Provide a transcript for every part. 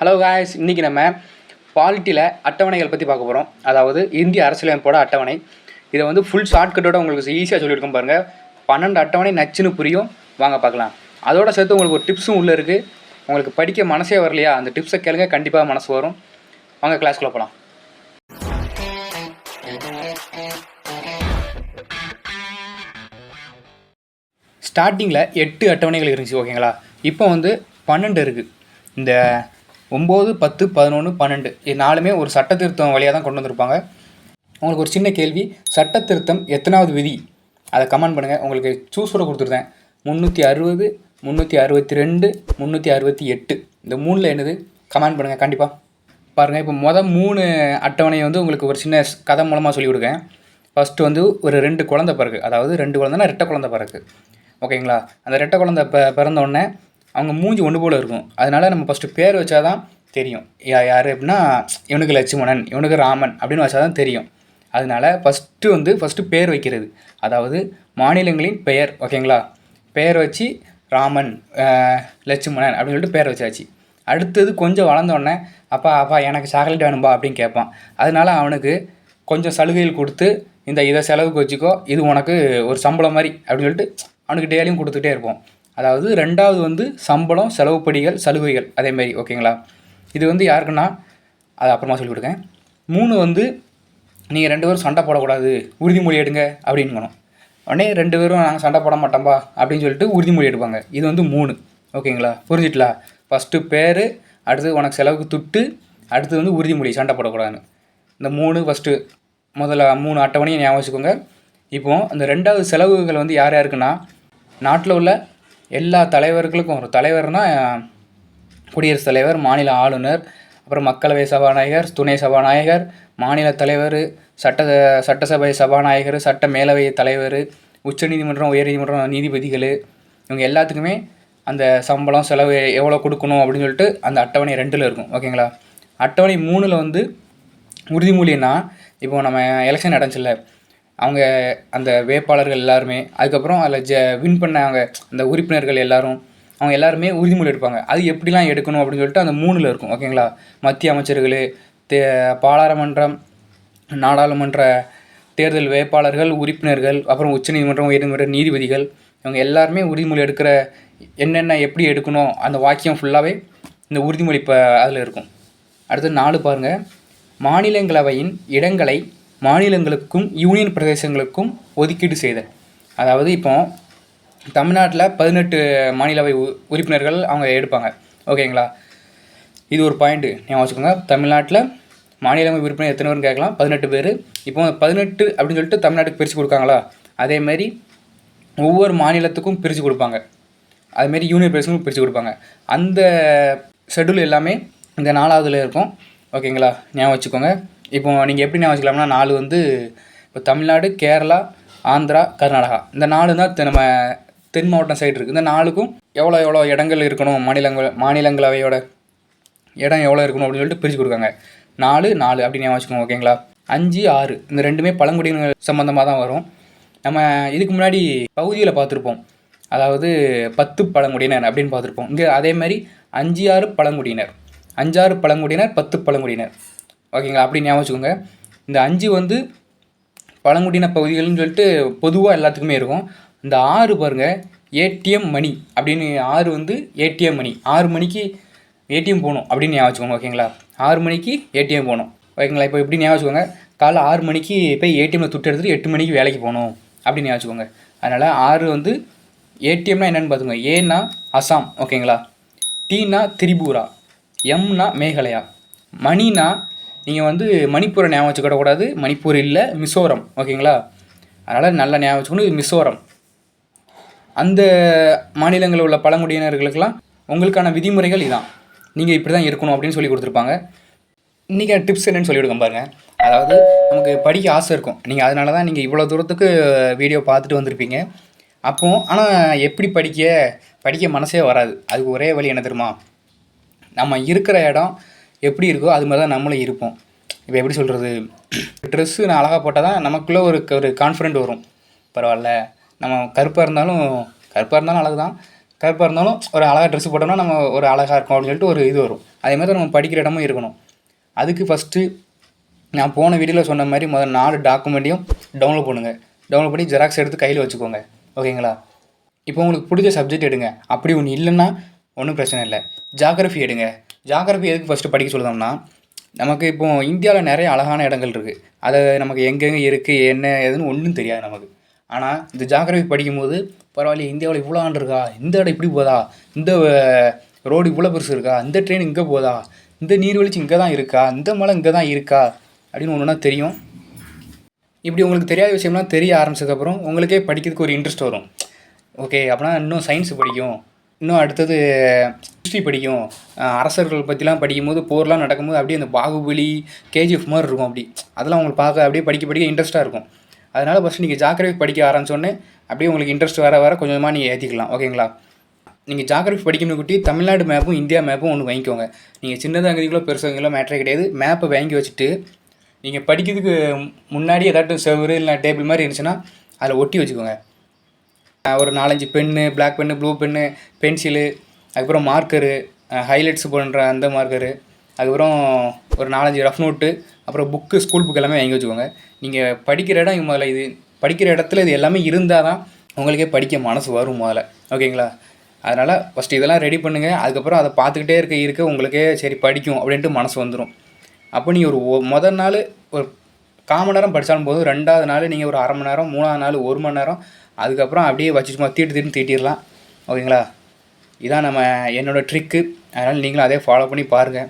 Hello guys இன்றைக்கி நம்ம பாலிட்டியில் அட்டவணைகள் பற்றி பார்க்க போகிறோம் அதாவது இந்திய அரசியலமைப்போட அட்டவணை. இதை வந்து ஃபுல் ஷார்ட்கட்டோட உங்களுக்கு ஈஸியாக சொல்லியிருக்கோம் பாருங்கள் பன்னெண்டு அட்டவணை நச்சுன்னு புரியும். வாங்க பார்க்கலாம். அதோட சேர்த்து உங்களுக்கு ஒரு டிப்ஸும் உள்ளே இருக்குது உங்களுக்கு படிக்க மனசே வரலையா? அந்த டிப்ஸை கேளுங்க. கண்டிப்பாக மனசு வரும். வாங்க கிளாஸ்க்குள்ளே போகலாம் ஸ்டார்டிங்கில் எட்டு அட்டவணைகள் இருந்துச்சு ஓகேங்களா இப்போ வந்து பன்னெண்டு இருக்குது இந்த ஒம்பது பத்து பதினொன்று பன்னெண்டு. இது நாலுமே ஒரு சட்ட திருத்தம் வழியாக தான் கொண்டு வந்திருப்பாங்க. உங்களுக்கு ஒரு சின்ன கேள்வி. சட்ட திருத்தம் எத்தனாவது விதி? அதை கமெண்ட் பண்ணுங்கள் உங்களுக்கு சூஸோட கொடுத்துருந்தேன். முந்நூற்றி அறுபது முந்நூற்றி அறுபத்தி ரெண்டு முந்நூற்றி அறுபத்தி எட்டு. இந்த மூணில் என்னது? கமெண்ட் பண்ணுங்கள் கண்டிப்பாக பாருங்கள் இப்போ மொதல் மூணு அட்டவணையை வந்து உங்களுக்கு ஒரு சின்ன கதை மூலமாக சொல்லி கொடுக்கேன். ஃபஸ்ட்டு வந்து ஒரு ரெண்டு குழந்தை பிறகு. அதாவது ரெண்டு குழந்தைன்னா ரெட்டை குழந்தை பிறகு. ஓகேங்களா? அந்த ரெட்டை குழந்தை ப பிறந்தோடனே அவங்க மூஞ்சி ஒன்று போல் இருக்கும். அதனால நம்ம ஃபஸ்ட்டு பேர் வச்சா தான் தெரியும். யா யார் அப்படின்னா இவனுக்கு லட்சுமணன் இவனுக்கு ராமன் அப்படின்னு வச்சா தான் தெரியும். அதனால ஃபஸ்ட்டு வந்து ஃபஸ்ட்டு பேர் வைக்கிறது. அதாவது மாநிலங்களின் பெயர் ஓகேங்களா பெயர் வச்சு ராமன் லட்சுமணன் அப்படின்னு சொல்லிட்டு பேர் வச்சாச்சு. அடுத்தது கொஞ்சம் வளர்ந்தோடனே அப்பா அப்பா எனக்கு சாக்லேட் வேணும்பா அப்படின்னு கேட்பான். அதனால அவனுக்கு கொஞ்சம் சலுகைகள் கொடுத்து இந்த இதை செலவுக்கு வச்சுக்கோ இது உனக்கு ஒரு சம்பளம் மாதிரி அப்படின்னு சொல்லிட்டு அவனுக்கு டெய்லியும் கொடுத்துட்டே இருப்போம். அதாவது ரெண்டாவது வந்து சம்பளம் செலவுப்படிகள் சலுகைகள் அதேமாரி ஓகேங்களா? இது வந்து யாருக்குன்னா அது அப்புறமா சொல்லிக் கொடுக்கேன் மூணு வந்து நீங்கள் ரெண்டு பேரும் சண்டை போடக்கூடாது உறுதிமொழி எடுங்க அப்படிங்கணும் உடனே ரெண்டு பேரும் நாங்கள் சண்டை போட மாட்டோம்பா அப்படின்னு சொல்லிட்டு உறுதிமொழி எடுப்பாங்க. இது வந்து மூணு ஓகேங்களா? புரிஞ்சிட்டலா? ஃபஸ்ட்டு பேர் அடுத்து உனக்கு செலவுக்கு துட்டு அடுத்து வந்து உறுதிமொழி சண்டை போடக்கூடாதுன்னு. இந்த மூணு ஃபஸ்ட்டு முதல்ல மூணு அட்டவணையை ஞாபகம் வச்சுக்கோங்க. இப்போது இந்த ரெண்டாவது செலவுகள் வந்து யார் யாருக்குன்னா நாட்டில் உள்ள எல்லா தலைவர்களுக்கும் ஒரு தலைவர்னா குடியரசுத் தலைவர் மாநில ஆளுநர் அப்புறம் மக்களவை சபாநாயகர் துணை சபாநாயகர் மாநில தலைவர் சட்ட சட்டசபை சபாநாயகர் சட்ட மேலவை தலைவர் உச்சநீதிமன்றம் உயர்நீதிமன்றம் நீதிபதிகள் இவங்க எல்லாத்துக்குமே அந்த சம்பளம் செலவு எவ்வளோ கொடுக்கணும் அப்படின்னு சொல்லிட்டு அந்த அட்டவணை ரெண்டில் இருக்கும். ஓகேங்களா? அட்டவணை மூணில் வந்து உறுதிமொழின்னா இப்போ நம்ம எலெக்ஷன் நடந்துச்சுல்ல அவங்க அந்த வேட்பாளர்கள் எல்லாருமே அதுக்கப்புறம் அதில் ஜ வின் பண்ணவங்க அந்த உறுப்பினர்கள் எல்லாரும் அவங்க எல்லாருமே உறுதிமொழி எடுப்பாங்க. அது எப்படிலாம் எடுக்கணும் அப்படின்னு சொல்லிட்டு அந்த மூணில் இருக்கும் ஓகேங்களா மத்திய அமைச்சர்கள் தே பாராளுமன்றம் நாடாளுமன்ற தேர்தல் வேட்பாளர்கள் உறுப்பினர்கள் அப்புறம் உச்சநீதிமன்றம் உயர்நீதிமன்ற நீதிபதிகள் இவங்க எல்லாருமே உறுதிமொழி எடுக்கிற என்னென்ன எப்படி எடுக்கணும் அந்த வாக்கியம் ஃபுல்லாகவே இந்த உறுதிமொழி இப்போ அதில் இருக்கும். அடுத்து நாலு பாருங்கள் மாநிலங்களவையின் இடங்களை மாநிலங்களுக்கும் யூனியன் பிரதேசங்களுக்கும் ஒதுக்கீடு செய்தல். அதாவது இப்போ தமிழ்நாட்டில் பதினெட்டு மாநிலவை உ- உறுப்பினர்கள் அவங்க எடுப்பாங்க. ஓகேங்களா? இது ஒரு பாயிண்ட்டு ஞாபகம் வச்சுக்கோங்க. தமிழ்நாட்டில் மாநிலங்கள் உறுப்பினர் எத்தனை பேர்னு கேட்கலாம். பதினெட்டு பேர். இப்போ பதினெட்டு அப்படின்னு சொல்லிட்டு தமிழ்நாட்டுக்கு பிரித்து கொடுக்காங்களா? அதேமாரி ஒவ்வொரு மாநிலத்துக்கும் பிரித்து கொடுப்பாங்க. அதுமாரி யூனியன் பிரதேசங்களுக்கும் பிரித்து கொடுப்பாங்க. அந்த ஷெட்யூல் எல்லாமே இந்த நாலாவதுல இருக்கும். ஓகேங்களா? ஞாபகம் வச்சுக்கோங்க. இப்போ நீங்கள் எப்படி நான் வச்சுக்கலாம்னா நாலு வந்து இப்போ தமிழ்நாடு கேரளா ஆந்திரா கர்நாடகா. இந்த நாலு தான் தெ- நம்ம தென் மாவட்டம் சைடு இருக்குது இந்த நாலுக்கும் எவ்வளோ எவ்வளோ இடங்கள் இருக்கணும்? மாநிலங்கள் மாநிலங்களவையோட இடம் எவ்வளோ இருக்கணும் அப்படின்னு சொல்லிட்டு பிரித்து கொடுக்காங்க. நாலு நாலு அப்படின்னு வச்சுக்கோங்க ஓகேங்களா? அஞ்சு ஆறு. இந்த ரெண்டுமே பழங்குடியினர் சம்மந்தமாக தான் வரும். நம்ம இதுக்கு முன்னாடி பகுதியில் பார்த்துருப்போம். அதாவது பத்து பழங்குடியினர் அப்படின்னு பார்த்துருப்போம். இங்கே அதே மாதிரி அஞ்சு ஆறு பழங்குடியினர். அஞ்சாறு பழங்குடியினர் பத்து பழங்குடியினர். ஓகேங்களா? அப்படி ஞாபகம் வச்சுக்கோங்க. இந்த அஞ்சு வந்து பழங்குடியின பகுதிகள்னு சொல்லிட்டு பொதுவாக எல்லாத்துக்குமே இருக்கும். இந்த ஆறு பாருங்கள் ஏடிஎம் மணி அப்படின்னு ஆறு வந்து ஏடிஎம் மணி. ஆறு மணிக்கு ஏடிஎம் போகணும் அப்படின்னு ஞாபகம் வச்சுக்கோங்க ஓகேங்களா? ஆறு மணிக்கு ஏடிஎம் போகணும். ஓகேங்களா? இப்போ எப்படி ஞாபகம் வச்சுக்கோங்க. காலைல ஆறு மணிக்கு போய் ஏடிஎம்மில் துட்டு எடுத்துட்டு எட்டு மணிக்கு வேலைக்கு போகணும் அப்படின்னு ஞாபகம் வச்சுக்கோங்க. அதனால் ஆறு வந்து ஏடிஎம்னா என்னென்னு பார்த்துக்கோங்க. ஏன்னா அசாம் ஓகேங்களா? டீனா திரிபுரா எம்னா மேகாலயா? மணினா நீங்கள் வந்து மணிப்பூரை ஞாபகம் வச்சுக்கிடக்கூடாது. மணிப்பூர் இல்லை மிசோரம். ஓகேங்களா? அதனால் நல்லா ஞாபகம் வச்சுக்கணும் மிசோரம். அந்த மாநிலங்களில் உள்ள பழங்குடியினர்களுக்கெல்லாம் உங்களுக்கான விதிமுறைகள் இதான். நீங்கள் இப்படி தான் இருக்கணும் அப்படின்னு சொல்லி கொடுத்துருப்பாங்க. இன்றைக்கி டிப்ஸ் என்னன்னு சொல்லி கொடுக்க பாருங்கள் அதாவது நமக்கு படிக்க ஆசை இருக்கும். நீங்கள் அதனால தான் நீங்கள் இவ்வளோ தூரத்துக்கு வீடியோ பார்த்துட்டு வந்திருப்பீங்க. அப்போது ஆனால் எப்படி படிக்க? படிக்க மனசே வராது. அதுக்கு ஒரே வழி என்ன தெரியுமா? நம்ம இருக்கிற இடம் எப்படி இருக்கோ அது மாதிரி தான் நம்மளும் இருப்போம். இப்போ எப்படி சொல்கிறது ட்ரெஸ்ஸு நான் அழகாக போட்டால் தான் நமக்குள்ளே ஒரு ஒரு கான்ஃபிடென்ட் வரும். பரவாயில்ல. நம்ம கருப்பாக இருந்தாலும் கருப்பாக இருந்தாலும் அழகு தான் கருப்பாக இருந்தாலும் ஒரு அழகாக ட்ரெஸ் போட்டோம்னா நம்ம ஒரு அழகாக இருக்கும் அப்படின்னு சொல்லிட்டு ஒரு இது வரும். அதே மாதிரி தான் நம்ம படிக்கிற இடமும் இருக்கணும். அதுக்கு ஃபஸ்ட்டு நான் போன வீடியோவில் சொன்ன மாதிரி முதல் நாலு டாக்குமெண்ட்டையும் டவுன்லோட் பண்ணுங்கள் டவுன்லோட் பண்ணி ஜெராக்ஸ் எடுத்து கையில் வச்சுக்கோங்க. ஓகேங்களா? இப்போ உங்களுக்கு பிடிச்ச சப்ஜெக்ட் எடுங்க. அப்படி ஒன்று இல்லைன்னா ஒன்றும் பிரச்சனை இல்லை. ஜாகிரஃபி எடுங்க. ஜாகிரஃபி எதுக்கு ஃபஸ்ட்டு படிக்க சொல்லணும்னா நமக்கு இப்போது இந்தியாவில் நிறைய அழகான இடங்கள் இருக்குது அதை நமக்கு எங்கெங்கே இருக்குது என்ன ஏதுன்னு ஒன்றும் தெரியாது நமக்கு. ஆனால் இந்த ஜாகிரஃபி படிக்கும்போது பரவாயில்ல இந்தியாவில் இவ்வளோ ஆண்டு இருக்கா? இந்த இடம் இப்படி போதா? இந்த ரோடு இவ்வளோ பெருசு இருக்கா? இந்த ட்ரெயின் இங்கே போதா? இந்த நீர்வீழ்ச்சி இங்கே தான் இருக்கா? இந்த மலை இங்கே தான் இருக்கா? அப்படின்னு ஒன்றுனா தெரியும். இப்படி உங்களுக்கு தெரியாத விஷயம்லாம் தெரிய ஆரம்பிச்சதுக்கப்புறம் உங்களுக்கே படிக்கிறதுக்கு ஒரு இன்ட்ரெஸ்ட் வரும். ஓகே அப்படின்னா இன்னும் சயின்ஸ் படிக்கும். இன்னும் அடுத்தது ஹிஸ்ட்ரி படிக்கும். அரசர்கள் பற்றிலாம் படிக்கும்போது போர்லாம் நடக்கும்போது அப்படியே அந்த பாகுபலி கேஜிஎஃப் மாதிரி இருக்கும் அப்படி. அதெல்லாம் உங்களுக்கு பார்க்க அப்படியே படிக்க படிக்க இன்ட்ரெஸ்ட்டாக இருக்கும். அதனால் ஃபஸ்ட்டு நீங்கள் ஜாக்கிரதை படிக்க ஆரம்பிச்சோடனே அப்படியே உங்களுக்கு இன்ட்ரெஸ்ட் வர வர கொஞ்சமாக நீங்கள் ஏற்றிக்கலாம் ஓகேங்களா நீங்கள் ஜாகிரஃபி படிக்கணும் குட்டி தமிழ்நாடு மேப்பும் இந்தியா மேப்பும் ஒன்று வாங்கிக்கோங்க. நீங்கள் சின்னதாங்கிறீங்களோ பெருசாங்கிறீங்களோ மேட்டரே கிடையாது. மேப்பை வாங்கி வச்சுட்டு நீங்கள் படிக்கிறதுக்கு முன்னாடி ஏதாட்டும் செவரு இல்லை டேபிள் மாதிரி இருந்துச்சுன்னா அதில் ஒட்டி வச்சுக்கோங்க. ஒரு நாலஞ்சு pen black pen blue pen pencil அதுக்கப்புறம் மார்க்கரு ஹைலைட்ஸ் பண்ணுற அந்த மார்க்கரு அதுக்கப்புறம் ஒரு நாலஞ்சு ரஃப் நோட்டு அப்புறம் புக்கு ஸ்கூல் புக் எல்லாமே வாங்கி வச்சுக்கோங்க. நீங்கள் படிக்கிற இடம் முதல்ல இது படிக்கிற இடத்துல இது எல்லாமே இருந்தால் தான் உங்களுக்கே படிக்க மனசு வரும் முதல்ல. ஓகேங்களா? அதனால் ஃபஸ்ட்டு இதெல்லாம் ரெடி பண்ணுங்கள் அதுக்கப்புறம் அதை பார்த்துக்கிட்டே இருக்க இருக்க உங்களுக்கே சரி படிக்கும் அப்படின்ட்டு மனசு வந்துடும் அப்போ நீங்கள் ஒரு முதல் நாள் ஒரு கால் மணி நேரம் படித்தாலும் போதும். ரெண்டாவது நாள் நீங்கள் ஒரு அரை மணி நேரம் மூணாவது நாள் ஒரு மணி நேரம் அதுக்கப்புறம் அப்படியே வச்சு சும்மா தீட்டு தீட்டு தீட்டிடலாம். ஓகேங்களா? இதான் நம்ம என்னோடய ட்ரிக்கு அதனால் நீங்களும் அதே ஃபாலோ பண்ணி பாருங்கள்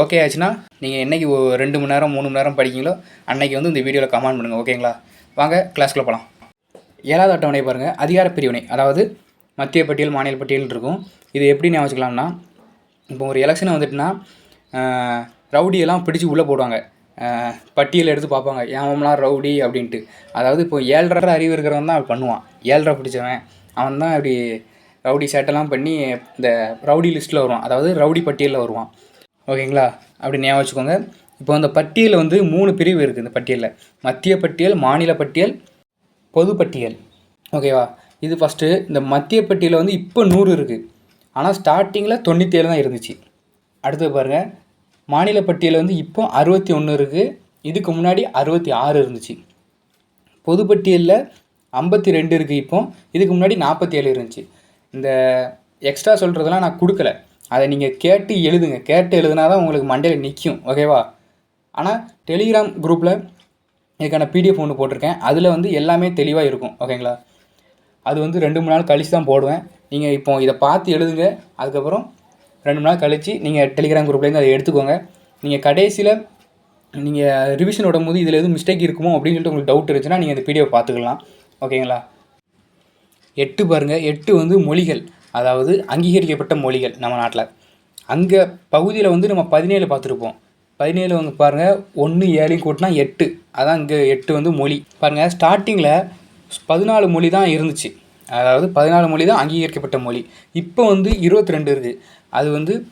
ஓகே ஆச்சுன்னா நீங்கள் என்னைக்கு ஒரு ரெண்டு மணி நேரம் மூணு மணி நேரம் படிக்கீங்களோ அன்னைக்கு வந்து இந்த வீடியோவில் கமெண்ட் பண்ணுங்கள் ஓகேங்களா வாங்க கிளாஸ்க்குள்ளே போகலாம் ஏழாவது அட்டவணை பாருங்கள் அதிகார பிரிவினை. அதாவது மத்திய பட்டியல் மாநில பட்டியல் இருக்கும். இது எப்படி ஞாபகம் வச்சுக்கலாம்னா இப்போ ஒரு எலெக்ஷன் வந்துட்டுனா ரவுடியெல்லாம் பிடிச்சி உள்ளே போடுவாங்க. பட்டியல் எடுத்து பார்ப்பாங்க. ஏவம்லாம் ரவுடி? அப்படின்ட்டு. அதாவது இப்போ ஏழ்ரை அறிவு இருக்கிறவன் தான் பண்ணுவான். ஏழ்ரை பிடிச்சவன். அவன் தான் இப்படி ரவுடி சேட்டெல்லாம் பண்ணி இந்த ரவுடி லிஸ்ட்டில் வருவான். அதாவது ரவுடி பட்டியலில் வருவான். ஓகேங்களா? அப்படி ஞாபகம் வச்சுக்கோங்க. இப்போ அந்த பட்டியலில் வந்து மூணு பிரிவு இருக்குது இந்த பட்டியலில். மத்திய பட்டியல் மாநில பட்டியல் பொது பட்டியல். ஓகேவா? இது ஃபஸ்ட்டு இந்த மத்திய பட்டியலில் வந்து இப்போ நூறு இருக்குது ஆனால் ஸ்டார்டிங்கில் தொண்ணூற்றேழு தான் இருந்துச்சு. அடுத்து பாருங்கள் மாநில பட்டியலில் வந்து இப்போ அறுபத்தி ஒன்று இருக்குது இதுக்கு முன்னாடி அறுபத்தி ஆறு இருந்துச்சு. பொதுப்பட்டியலில் ஐம்பத்தி ரெண்டு இருக்குது இப்போ. இதுக்கு முன்னாடி நாற்பத்தி ஏழு இருந்துச்சு. இந்த எக்ஸ்ட்ரா சொல்கிறதெல்லாம் நான் கொடுக்கல. அதை நீங்கள் கேட்டு எழுதுங்க. கேட்டு எழுதுனா தான் உங்களுக்கு மண்டையில் நிற்கும் ஓகேவா ஆனால் டெலிகிராம் குரூப்பில் இதுக்கான பிடிஎஃப் ஒன்று போட்டிருக்கேன். அதில் வந்து எல்லாமே தெளிவாக இருக்கும். ஓகேங்களா அது வந்து ரெண்டு மூணு நாள் கழிச்சு தான் போடுவேன். நீங்கள் இப்போ இதை பார்த்து எழுதுங்க. அதுக்கப்புறம் ரெண்டு மணி நாள் கழித்து நீங்கள் டெலிகிராம் குரூப்லேருந்து அதை எடுத்துக்கோங்க. நீங்கள் கடைசியில் நீங்கள் ரிவிஷன் விடும்போது இதில் எதுவும் மிஸ்டேக் இருக்குமோ அப்படின்னு சொல்லிட்டு உங்களுக்கு டவுட் இருந்துச்சுன்னா நீங்கள் இந்த பிடிஎஃப் பார்த்துக்கலாம். ஓகேங்களா எட்டு பாருங்கள் எட்டு வந்து மொழிகள். அதாவது அங்கீகரிக்கப்பட்ட மொழிகள் நம்ம நாட்டில். அங்கே பகுதியில் வந்து நம்ம பதினேழு பார்த்துருப்போம். பதினேழு வந்து பாருங்கள் ஒன்று ஏழையும் கூட்டினா எட்டு. அதான் இங்கே எட்டு வந்து மொழி. பாருங்கள் ஸ்டார்டிங்கில் பதினாலு மொழி தான் இருந்துச்சு. அதாவது பதினாலு மொழி தான் அங்கீகரிக்கப்பட்ட மொழி. இப்போ வந்து இருபத்தி ரெண்டு இருக்குது அது வந்து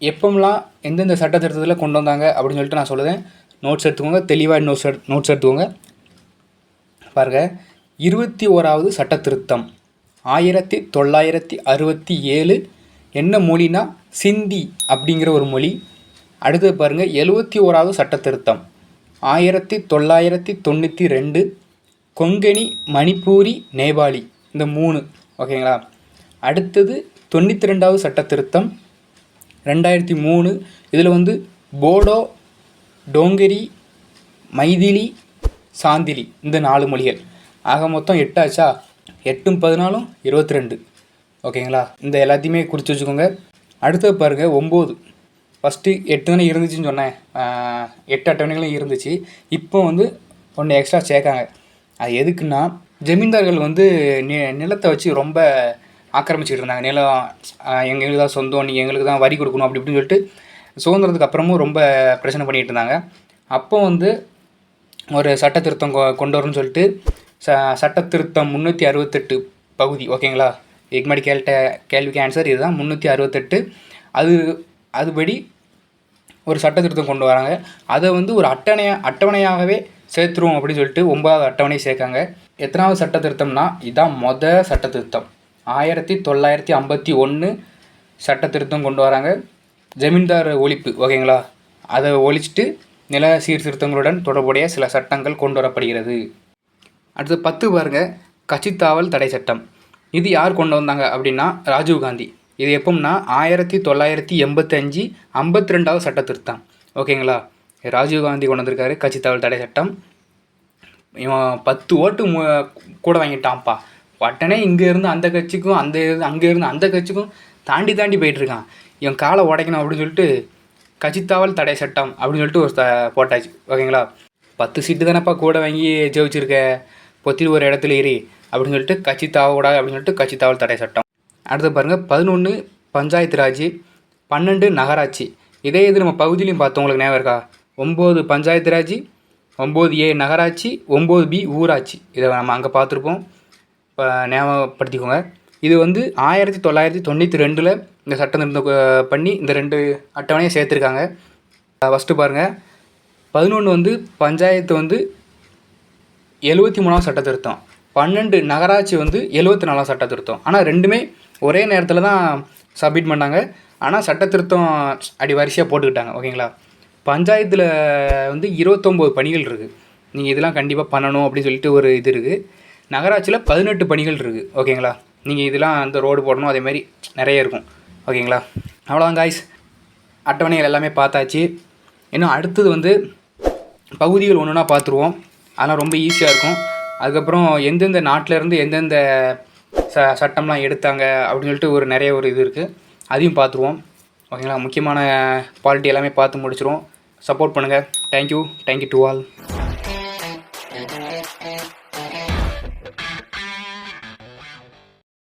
எப்போம்லாம் எந்தெந்த சட்ட திருத்தத்தில் கொண்டு வந்தாங்க அப்படின்னு சொல்லிட்டு நான் சொல்லுவேன் நோட்ஸ் எடுத்துக்கோங்க. தெளிவாக நோட்ஸ் எடு நோட்ஸ் எடுத்துக்கோங்க. பாருங்க. இருபத்தி ஓராவது சட்ட திருத்தம் ஆயிரத்தி தொள்ளாயிரத்தி அறுபத்தி ஏழு என்ன மொழினா சிந்தி அப்படிங்கிற ஒரு மொழி. அடுத்தது பாருங்கள் எழுபத்தி ஓராவது சட்ட திருத்தம் ஆயிரத்தி தொள்ளாயிரத்தி தொண்ணூற்றி ரெண்டு கொங்கணி மணிப்பூரி நேபாளி. இந்த மூணு. ஓகேங்களா? அடுத்தது தொண்ணூற்றி ரெண்டாவது சட்ட திருத்தம் ரெண்டாயிரத்தி மூணு. இதில் வந்து போடோ டோங்கரி மைதிலி சாந்திலி இந்த நாலு மொழிகள். ஆக மொத்தம் எட்டாச்சா? எட்டும் பதினாலும் இருபத்தி ரெண்டு ஓகேங்களா? இந்த எல்லாத்தையுமே குறித்து வச்சுக்கோங்க. அடுத்தது பாருங்கள் ஒம்பது. ஃபஸ்ட்டு எட்டு தானே இருந்துச்சுன்னு சொன்னேன். எட்டு அட்டவணைகளும் இருந்துச்சு. இப்போ வந்து ஒன்று எக்ஸ்ட்ரா சேர்க்காங்க. அது எதுக்குன்னா ஜமீன்தார்கள் வந்து நி நிலத்தை வச்சு ரொம்ப ஆக்கிரமிச்சிட்டு இருந்தாங்க. நிலம் எங்களுக்கு தான் சொந்தம் நீங்கள் எங்களுக்கு தான் வரி கொடுக்கணும் அப்படி இப்படின்னு சொல்லிட்டு சுதந்திரத்துக்கு அப்புறமும் ரொம்ப பிரச்சனை பண்ணிகிட்டு இருந்தாங்க. அப்போ வந்து ஒரு சட்ட திருத்தம் கொ- கொண்டு வரணும்னு சொல்லிட்டு ச சட்ட திருத்தம் முந்நூற்றி அறுபத்தெட்டு பகுதி ஓகேங்களா இதுக்கு முன்னாடி கேட்ட கேள்விக்கு ஆன்சர் இதுதான். முந்நூற்றி அறுபத்தெட்டு. அது அதுபடி ஒரு சட்ட திருத்தம் கொண்டு வராங்க. அதை வந்து ஒரு அட்டணையாக அட்டவணையாகவே சேர்த்துருவோம் அப்படின்னு சொல்லிட்டு ஒன்பதாவது அட்டவணை சேர்க்காங்க. எத்தனாவது சட்ட திருத்தம்னா இதான் மொதல் சட்ட திருத்தம். ஆயிரத்தி தொள்ளாயிரத்தி ஐம்பத்தி ஒன்று சட்ட திருத்தம் கொண்டு வராங்க. ஜமீன்தார் ஒழிப்பு ஓகேங்களா? அதை ஒழிச்சிட்டு நில சீர்திருத்தங்களுடன் தொடர்புடைய சில சட்டங்கள் கொண்டு வரப்படுகிறது. அடுத்து பத்து பாருங்க. கட்சித்தாவல் தடை சட்டம். இது யார் கொண்டு வந்தாங்க அப்படின்னா ராஜீவ்காந்தி இது எப்போம்னா ஆயிரத்தி தொள்ளாயிரத்தி எண்பத்தஞ்சு ஐம்பத்தி ரெண்டாவது சட்ட திருத்தம் ஓகேங்களா ராஜீவ்காந்தி கொண்டு வந்திருக்காரு கட்சித்தாவல் தடை சட்டம். இவன் பத்து ஓட்டு மு- கூட வாங்கிட்டான்ப்பா. உடனே இங்கே இருந்து அந்த கட்சிக்கும் அந்த அங்கே இருந்து அந்த கட்சிக்கும் தாண்டி தாண்டி போயிட்டுருக்கான். என் இவன் காலை உடைக்கணும் அப்படின்னு சொல்லிட்டு கட்சித்தாவல் தடை சட்டம் அப்படின்னு சொல்லிட்டு ஒரு த- போட்டாச்சு. ஓகேங்களா? பத்து சீட்டு தானேப்பா கூட வாங்கி ஜெயிச்சிருக்க. பொத்தி ஒரு இடத்துல ஏறி அப்படின்னு சொல்லிட்டு கட்சி தாவக்கூடாது அப்படின்னு சொல்லிட்டு கட்சி தாவல் தடை சட்டம். அடுத்து பாருங்கள் பதினொன்று பஞ்சாயத்து ராஜ் பன்னெண்டு நகராட்சி. இதே இது நம்ம பகுதியிலையும் பார்த்தோம். உங்களுக்கு ஞாபகம் இருக்கா? ஒம்பது பஞ்சாயத்து ராஜ் ஒம்பது ஏ நகராட்சி ஒம்பது பி ஊராட்சி. இதை நம்ம அங்கே பார்த்துருப்போம். இப்போ ஞாபகப்படுத்திக்கோங்க. இது வந்து ஆயிரத்தி தொள்ளாயிரத்தி தொண்ணூற்றி ரெண்டில் இந்த சட்டம் திருத்தம் பண்ணி இந்த ரெண்டு அட்டவணையை சேர்த்துருக்காங்க. ஃபஸ்ட்டு பாருங்கள் பதினொன்று வந்து பஞ்சாயத்து வந்து எழுபத்தி மூணாவது சட்ட திருத்தம். பன்னெண்டு நகராட்சி வந்து எழுபத்தி நாலாவது சட்ட திருத்தம். ஆனால் ரெண்டுமே ஒரே நேரத்தில் தான் சப்மிட் பண்ணாங்க. ஆனால் சட்ட திருத்தம் அடி வரிசையாக போட்டுக்கிட்டாங்க. ஓகேங்களா? பஞ்சாயத்தில் வந்து இருபத்தொம்போது பணிகள் இருக்குது நீங்கள் இதெல்லாம் கண்டிப்பாக பண்ணணும் அப்படின்னு சொல்லிட்டு ஒரு இது இருக்குது நகராட்சியில் பதினெட்டு பணிகள் இருக்குது ஓகேங்களா? நீங்கள் இதெல்லாம் அந்த ரோடு போடணும் அதேமாரி நிறைய இருக்கும். ஓகேங்களா? அவ்வளோதான் காய்ஸ் அட்டவணைகள் எல்லாமே பார்த்தாச்சு. இன்னும் அடுத்தது வந்து பகுதிகள் ஒன்றுனா பார்த்துருவோம். அதெல்லாம் ரொம்ப ஈஸியாக இருக்கும். அதுக்கப்புறம் எந்தெந்த நாட்டிலேருந்து எந்தெந்த ச சட்டம்லாம் எடுத்தாங்க அப்படின்னு சொல்லிட்டு ஒரு நிறைய ஒரு இது இருக்குது அதையும் பார்த்துருவோம். ஓகேங்களா? முக்கியமான பாலிட்டி எல்லாமே பார்த்து முடிச்சிருவோம். சப்போர்ட் பண்ணுங்கள் தேங்க்யூ தேங்க்யூ டு ஆல்